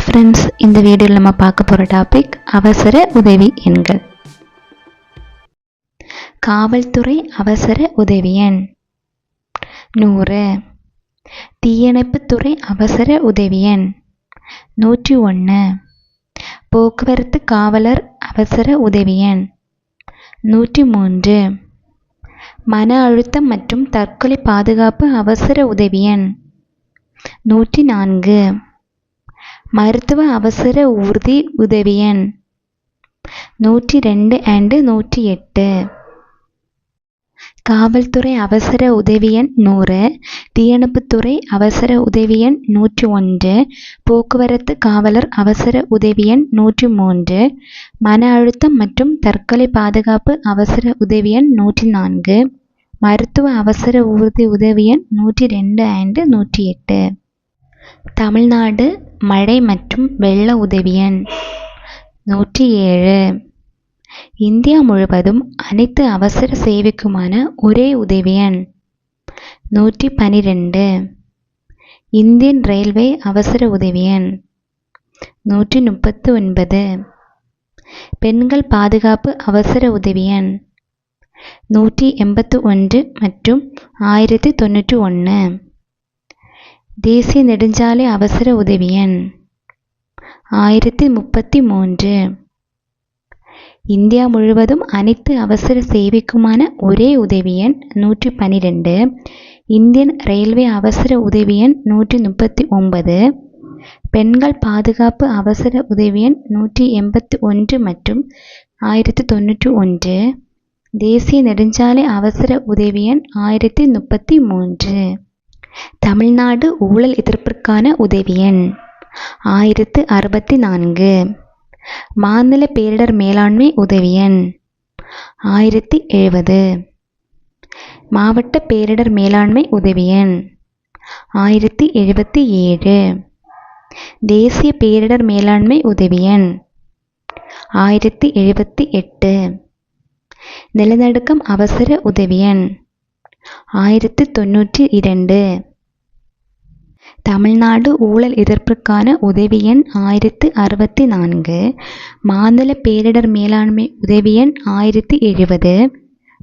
Hi friends இந்த வீடியோவில் நம்ம பார்க்க போகிற டாபிக் அவசர உதவி எண்கள். காவல்துறை அவசர உதவி எண். நூறு. தீயணைப்புத்துறை அவசர உதவி எண். நூற்றி ஒன்று போக்குவரத்து காவலர் அவசர உதவி எண். நூற்றி மூன்று. மன அழுத்தம் மற்றும் தற்கொலை பாதுகாப்பு அவசர உதவி எண். நூற்றி நான்கு. மருத்துவ அவசர ஊர்தி உதவி எண் நூற்றி ரெண்டு அண்டு நூற்றி எட்டு காவல்துறை அவசர உதவி எண் நூறு தீயணைப்புத்துறை அவசர உதவி எண் நூற்றி ஒன்று போக்குவரத்து காவலர் அவசர உதவி எண் நூற்றி மூன்று மன அழுத்தம் மற்றும் தற்கொலை பாதுகாப்பு அவசர உதவி எண் நூற்றி நான்கு மருத்துவ அவசர ஊர்தி உதவி எண் நூற்றி ரெண்டு அண்டு நூற்றி எட்டு தமிழ்நாடு மழை மற்றும் வெள்ள உதவி எண் நூற்றி ஏழு இந்தியா முழுவதும் அனைத்து அவசர சேவைக்குமான ஒரே உதவி எண் நூற்றி பனிரெண்டு இந்தியன் ரயில்வே அவசர உதவி எண் நூற்றி முப்பத்து ஒன்பது பெண்கள் பாதுகாப்பு அவசர உதவி எண் நூற்றி எண்பத்து ஒன்று மற்றும் ஆயிரத்தி தொண்ணூற்றி ஒன்று. தேசிய நெடுஞ்சாலை அவசர உதவி எண் ஆயிரத்தி முப்பத்தி மூன்று. இந்தியா முழுவதும் அனைத்து அவசர சேவைக்குமான ஒரே உதவி எண் நூற்றி பன்னிரெண்டு இந்தியன் ரயில்வே அவசர உதவி எண் நூற்றி முப்பத்தி ஒன்பது. பெண்கள் பாதுகாப்பு அவசர உதவி எண் நூற்றி எண்பத்தி ஒன்று மற்றும் ஆயிரத்தி தொண்ணூற்றி ஒன்று. தேசிய நெடுஞ்சாலை அவசர உதவி எண் ஆயிரத்தி முப்பத்தி மூன்று. தமிழ்நாடு ஊழல் எதிர்ப்பிற்கான உதவி எண் ஆயிரத்து அறுபத்தி நான்கு. மாநில பேரிடர் மேலாண்மை உதவி எண் ஆயிரத்தி எழுபது. மாவட்ட பேரிடர் மேலாண்மை உதவி எண் ஆயிரத்தி எழுபத்தி ஏழு. தேசிய பேரிடர் மேலாண்மை உதவி எண் ஆயிரத்தி எழுபத்தி எட்டு. நிலநடுக்கம் அவசர உதவி எண் ஆயிரத்தி தொண்ணூற்றி இரண்டு. தமிழ்நாடு ஊழல் எதிர்ப்பிற்கான உதவி எண் ஆயிரத்து அறுபத்தி நான்கு. மாநில பேரிடர் மேலாண்மை உதவி எண் ஆயிரத்தி எழுபது.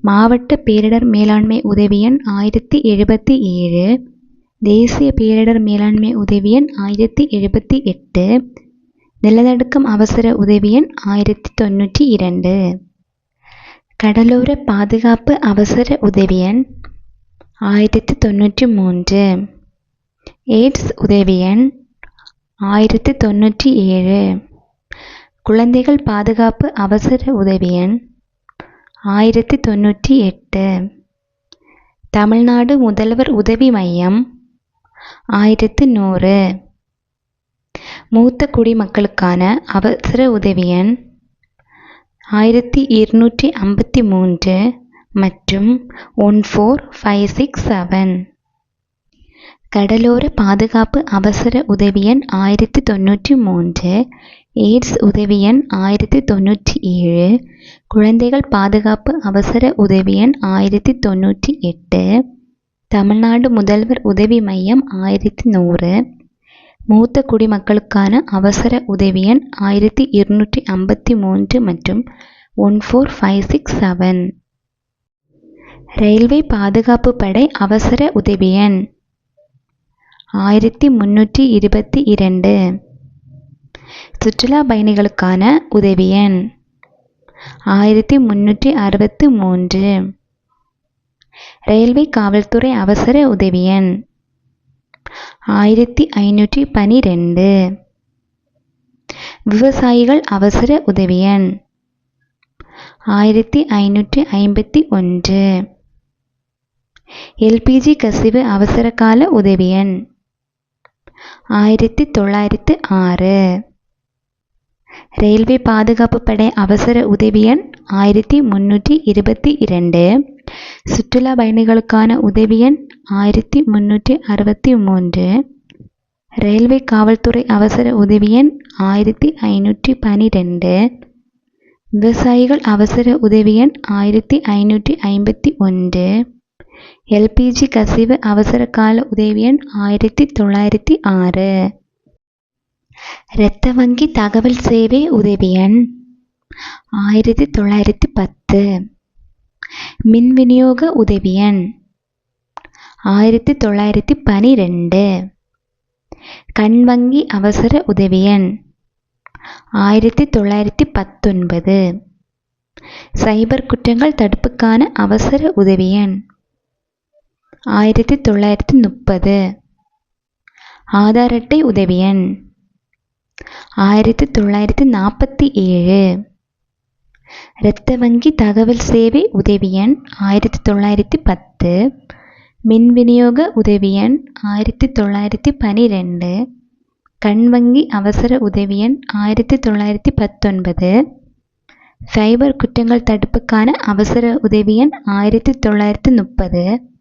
மாவட்ட பேரிடர் மேலாண்மை உதவி எண் ஆயிரத்தி எழுபத்தி ஏழு. தேசிய பேரிடர் மேலாண்மை உதவி எண் ஆயிரத்தி எழுபத்தி எட்டு. நிலநடுக்கம் அவசர உதவி எண் ஆயிரத்தி தொண்ணூற்றி இரண்டு. கடலோர பாதுகாப்பு அவசர உதவி எண் ஆயிரத்தி தொண்ணூற்றி மூன்று. எய்ட்ஸ் உதவி எண் ஆயிரத்தி தொண்ணூற்றி ஏழு. குழந்தைகள் பாதுகாப்பு அவசர உதவி எண் ஆயிரத்தி தொண்ணூற்றி எட்டு. தமிழ்நாடு முதல்வர் உதவி மையம் ஆயிரத்து நூறு. மூத்த குடிமக்களுக்கான அவசர உதவி எண் ஆயிரத்தி இருநூற்றி ஐம்பத்தி மூன்று மற்றும் one four five six seven. கடலோர பாதுகாப்பு அவசர உதவி எண் ஆயிரத்தி தொண்ணூற்றி மூன்று எய்ட்ஸ் உதவி எண் ஆயிரத்தி தொண்ணூற்றி ஏழு குழந்தைகள் பாதுகாப்பு அவசர உதவி எண் ஆயிரத்தி தொண்ணூற்றி எட்டு தமிழ்நாடு முதல்வர் உதவி மையம் ஆயிரத்தி நூறு மூத்த குடிமக்களுக்கான அவசர உதவி எண் ஆயிரத்தி இருநூற்றி ஐம்பத்தி மூன்று மற்றும் one four five six seven. Railway பாதுகாப்பு படை அவசர உதவி எண் ஆயிரத்தி முன்னூற்றி இருபத்தி இரண்டு. சுற்றுலா பயணிகளுக்கான உதவி எண் ஆயிரத்தி முன்னூற்றி அறுபத்து மூன்று. ரயில்வே காவல்துறை அவசர உதவி எண் ஆயிரத்தி ஐநூற்றி பனிரெண்டு. விவசாயிகள் அவசர உதவி எண் ஆயிரத்தி ஐநூற்றி ஐம்பத்தி ஒன்று. எல்பிஜி கசிவு அவசரகால உதவி எண் ஆயிரத்தி தொள்ளாயிரத்து ஆறு. ரயில்வே பாதுகாப்பு படை அவசர உதவி எண் ஆயிரத்தி முன்னூற்றி இருபத்தி இரண்டு. சுற்றுலா பயணிகளுக்கான உதவி எண் ஆயிரத்தி முன்னூற்றி அறுபத்தி மூன்று. ரயில்வே காவல்துறை அவசர உதவி எண் ஆயிரத்தி ஐநூற்றி பனிரெண்டு. விவசாயிகள் அவசர உதவி எண் ஆயிரத்தி ஐநூற்றி ஐம்பத்தி ஒன்று. எல்பிஜி கசிவு அவசரகால உதவியன் ஆயிரத்தி தொள்ளாயிரத்தி ஆறு. இரத்த வங்கி தகவல் சேவை உதவி எண் ஆயிரத்தி தொள்ளாயிரத்தி பத்து. மின் விநியோக உதவி எண் ஆயிரத்தி தொள்ளாயிரத்தி பனிரெண்டு. கண் வங்கி அவசர உதவி எண் ஆயிரத்தி தொள்ளாயிரத்தி பத்தொன்பது. சைபர் குற்றங்கள் தடுப்புக்கான அவசர உதவி எண் ஆயிரத்தி தொள்ளாயிரத்தி முப்பது. ஆதார் அட்டை உதவி எண் ஆயிரத்தி தொள்ளாயிரத்தி நாற்பத்தி ஏழு. இரத்த வங்கி தகவல் சேவை உதவி எண் ஆயிரத்தி தொள்ளாயிரத்தி பத்து. மின் விநியோக உதவி எண் ஆயிரத்தி தொள்ளாயிரத்தி பனிரெண்டு. கண் வங்கி அவசர உதவி எண் ஆயிரத்தி தொள்ளாயிரத்தி பத்தொன்பது. சைபர் குற்றங்கள் தடுப்புக்கான அவசர உதவி எண் ஆயிரத்தி தொள்ளாயிரத்தி முப்பது.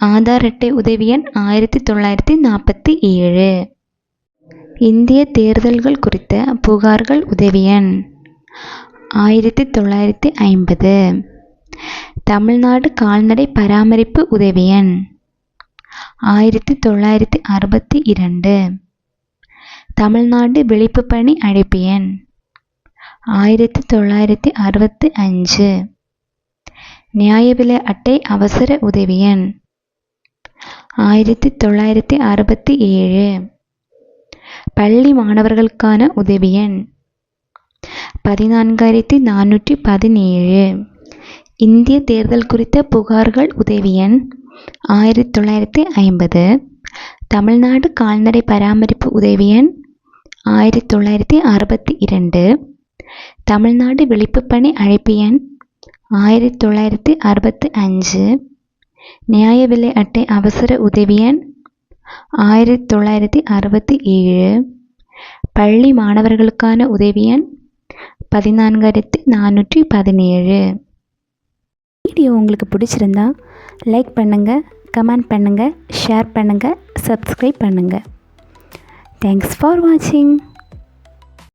ஆதார் அட்டை உதவி எண் ஆயிரத்தி தொள்ளாயிரத்தி நாற்பத்தி ஏழு. இந்திய தேர்தல்கள் குறித்த புகார்கள் உதவி எண் ஆயிரத்தி தொள்ளாயிரத்தி ஐம்பது. தமிழ்நாடு கால்நடை பராமரிப்பு உதவி எண் ஆயிரத்தி தொள்ளாயிரத்தி அறுபத்தி இரண்டு. தமிழ்நாடு விழிப்பு பணி அழைப்பு எண் ஆயிரத்தி தொள்ளாயிரத்தி அறுபத்தி அஞ்சு. நியாய விலை அட்டை அவசர உதவி எண் ஆயிரத்தி தொள்ளாயிரத்தி அறுபத்தி ஏழு. பள்ளி மாணவர்களுக்கான உதவி எண் பதினான்காயிரத்தி நானூற்றி பதினேழு. இந்திய தேர்தல் குறித்த புகார்கள் உதவி எண் ஆயிரத்தி தொள்ளாயிரத்தி ஐம்பது. தமிழ்நாடு கால்நடை பராமரிப்பு உதவி எண் ஆயிரத்தி தொள்ளாயிரத்தி அறுபத்தி இரண்டு. தமிழ்நாடு விழிப்பு பணி அழைப்பு எண் ஆயிரத்தி தொள்ளாயிரத்தி அறுபத்தி அஞ்சு. நியாய விலை அட்டை அவசர உதவி எண் ஆயிரத்தி தொள்ளாயிரத்தி அறுபத்தி ஏழு. பள்ளி மாணவர்களுக்கான உதவி எண் பதினான்காயிரத்தி நானூற்றி பதினேழு. வீடியோ உங்களுக்கு பிடிச்சிருந்தா லைக் பண்ணுங்கள் கமெண்ட் பண்ணுங்கள் ஷேர் பண்ணுங்கள் சப்ஸ்கிரைப் பண்ணுங்கள் தேங்க்ஸ் ஃபார் வாட்சிங்